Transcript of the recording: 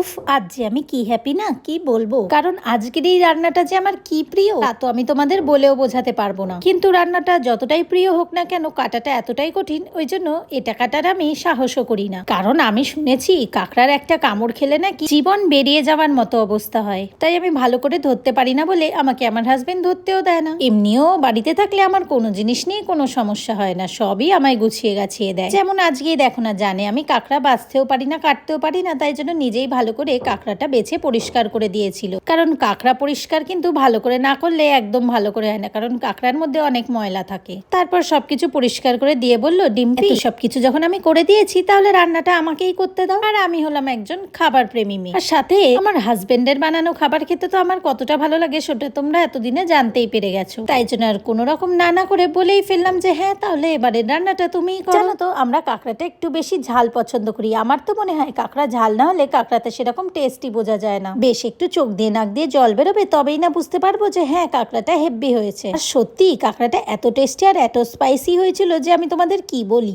উফ, আজ যে আমি কি হ্যাপি না, কি বলব? কারণ আজকের এই রান্নাটা যে আমার কি প্রিয়, তা তো আমি তোমাদের বলেও বোঝাতে পারব না। কিন্তু রান্নাটা যতটাই প্রিয় হোক না কেন, কাটাটা এতটাই কঠিন, ওই জন্য এটা কাটার আমি সাহসও করি না। কারণ আমি শুনেছি, কাঁকড়ার একটা কামড় খেলে নাকি জীবন বেরিয়ে যাওয়ার মতো অবস্থা হয়। তাই আমি ভালো করে ধরতে পারি না বলে আমাকে আমার হাজবেন্ড ধরতেও দেয় না। এমনিও বাড়িতে থাকলে আমার কোনো জিনিস নিয়ে কোনো সমস্যা হয় না, সবই আমায় গুছিয়ে গাছিয়ে দেয়। যেমন আজকেই দেখো না, জানে আমি কাঁকড়া বাঁচতেও পারি না, কাটতেও পারি না, তাই জন্য নিজেই ভালো করে কাঁকড়াটা বেছে পরিষ্কার করে দিয়েছিল। কারণ কাঁকড়া পরিষ্কার কিন্তু ভালো করে না করলে একদম ভালো করে হয় না কারণ কাঁকড়ার মধ্যে অনেক ময়লা থাকে। তারপর সবকিছু পরিষ্কার করে দিয়ে বলল ডিম্পি সবকিছু যখন আমি করে দিয়েছি তাহলে রান্নাটা আমাকেই করতে দাও। আর আমি হলাম একজন খাবার প্রেমী মেয়ে। আর সাথে আমার হাজবেন্ডের বানানো খাবার খেতে তো আমার কতটা ভালো লাগে সেটা তোমরা এতদিনে জানতেই পেরে গেছো। তাই জন্য আর কোনো রকম না না করে বলেই ফেললাম যে হ্যাঁ তাহলে এবারে রান্নাটা তুমিই করো। জানো তো আমরা কাঁকড়াটা একটু বেশি ঝাল পছন্দ করি। আমার তো মনে হয় কাঁকড়া ঝাল না হলে কাঁকড়াতে সেরকম টেস্টই বোঝা যায় না। বেশ একটু চোখ দিয়ে নাক দিয়ে জল বেরোবে, তবেই না বুঝতে পারব যে হ্যাঁ কাঁকড়াটা হেব্বি হয়েছে। আর সত্যি কাঁকড়াটা এত টেস্টি আর এত স্পাইসি হয়েছিল যে আমি তোমাদের কি বলি?